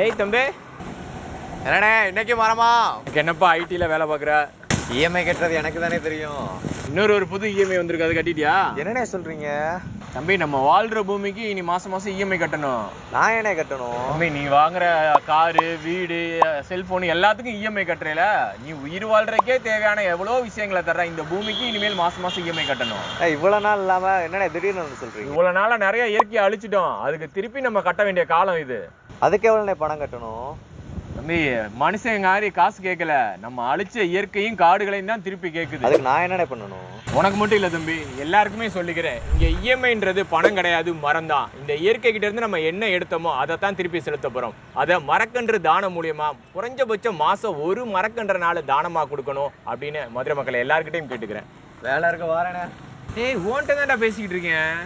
ஏய் தம்பி. என்னண்ணே இன்னைக்கு மரமா? எனக்கு என்னப்பா ஐடில வேலை பார்க்குற? இஎம்ஐ கட்டுறது எனக்கு தானே தெரியும். இன்னொரு ஒரு புது இஎம்ஐ வந்திருக்கு அது கட்டிட்டியா? என்னண்ணே சொல்றீங்க? தம்பி நம்ம வாழ்ற பூமிக்கு இனி மாசம் மாசம் இஎம்ஐ கட்டணும். நான் என்ன கட்டணும்? தம்பி நீ வாங்குற காரு வீடு செல்போன் எல்லாத்துக்கும் இஎம்ஐ கட்டுறல. நீ உயிர் வாழ்றதுக்கே தேவையான எவ்வளோ விஷயங்களை தர்ற இந்த பூமிக்கு இனிமேல் மாசம் மாசம் இஎம்ஐ கட்டணும். ஏய், இவ்வளவு நாள் இல்லாம என்னண்ணே திடீர்னு வந்து சொல்றீங்க? இவ்வளவு நாளா நிறைய இயற்கையை அழிச்சிட்டோம். அதுக்கு திருப்பி நம்ம கட்ட வேண்டிய காலம் இது. அதுக்கு எவ்வளவுண்ணே பணம் கட்டணும்? தம்பி மனுஷன் மாதிரி காசு கேட்கல நம்ம அழிச்ச இயற்கையும் காடுகளையும் தான் திருப்பி கேக்குது. அதுக்கு நான் என்னண்ணே பண்ணணும்? உனக்கு மட்டும் இல்ல தம்பி எல்லாருக்குமே சொல்லிக்கிறேன். இங்க இஎம்ஐன்றது பணம் கிடையாது மரம் தான். இந்த இயற்கை கிட்ட இருந்து நம்ம என்ன எடுத்தோமோ அதை தான் திருப்பி செலுத்த போறோம். அதை மரக்கன்று தானம் மூலியமா குறைஞ்சபட்சம் மாசம் ஒரு மரக்கன்றனால தானமா கொடுக்கணும் அப்படின்னு மதுரை மக்களை எல்லார்கிட்டையும் கேட்டுக்கிறேன். வேலை இருக்க வாரேண்ணே ஏய் ஓன்ட்ட தான்டா பேசிக்கிட்டு இருக்கேன்.